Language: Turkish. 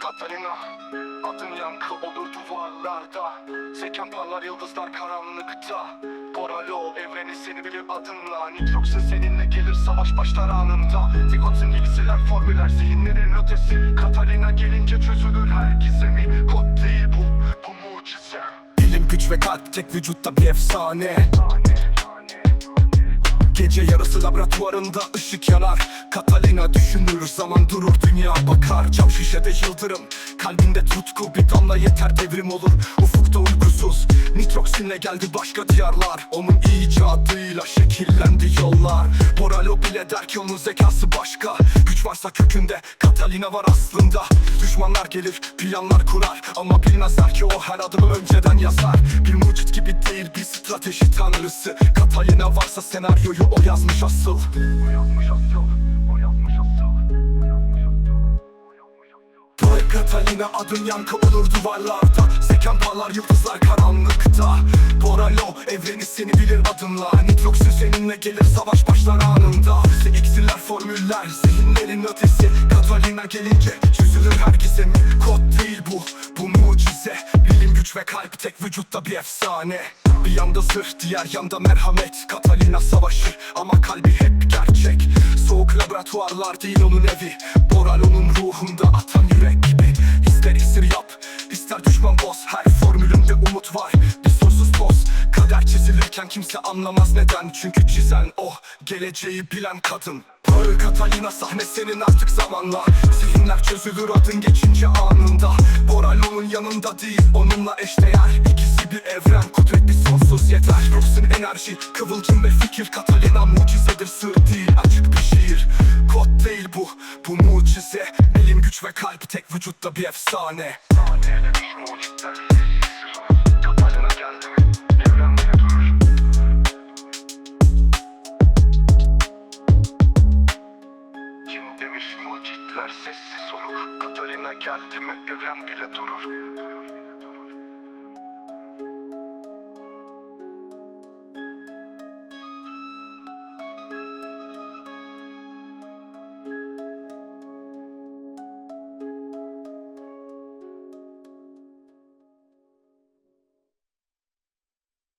Katarina. Adın yankı olur duvarlarda. Seken parlar yıldızlar karanlıkta. Boralo evreni seni bilir adınla. Nitrox'un seninle gelir savaş başlar anında. Zigot'un iksirler formüller zihinlerin ötesi. Katarina gelince çözülür her gizemi. Kod değil bu, bu mucize. Bilim güç ve kalp tek vücutta bir efsane Gece yarısı laboratuvarında ışık yanar. Catalina düşünür zaman durur dünya bakar. Cam şişede yıldırım Kalbinde tutku bir damla yeter devrim olur. Ufukta uykusuz Nitroksinle geldi başka diyarlar. Onun icadıyla şekillendi yollar. Boralo bile der ki onun zekası başka. Güç varsa kökünde Catalina var aslında. Düşmanlar gelir planlar kurar. Ama bilmezler ki o her adımı önceden yazar. Bir mucit gibi değil bir strateji tanrısı. Catalina varsa senaryoyu o yazmış asıl. O yazmış asıl Catalina adın yankı olur duvarlarda Seken parlar yıldızlar karanlıkta. Boralo evreni seni bilir adınla Nitrox'un seninle gelir savaş başlar anında. İksirler formüller zihinlerin ötesi. Catalina gelince çözülür her gizemi Kod değil bu bu mucize. Bilim güç ve kalp tek vücutta bir efsane. Bir yanda zırh diğer yanda merhamet. Catalina savaşır ama kalbi hep gerçek. Soğuk laboratuvarlar değil onun evi. Boralo'nun ruhunda atan yürek gibi. İster iksir yap, ister düşman boz Her formülünde umut var, bir sonsuz toz Kader çizilirken kimse anlamaz neden. Çünkü çizen o, geleceği bilen kadın. Pearl Catalina sahne senin artık zamanla. Zihinler çözülür adın geçince anında. Boralo'nun yanında değil, onunla eşdeğer. İkisi bir evren, kudretli sonsuz yeter. Ruhsun enerji, kıvılcım ve fikir. Catalina mucizedir, sır değil, açık bir şiir. Kod değil bu, bu mucize. Bilim güç ve kalp tek vücutta bir efsane Demiş mucitler sessiz olur? Katarina geldi mi? Evren bile durur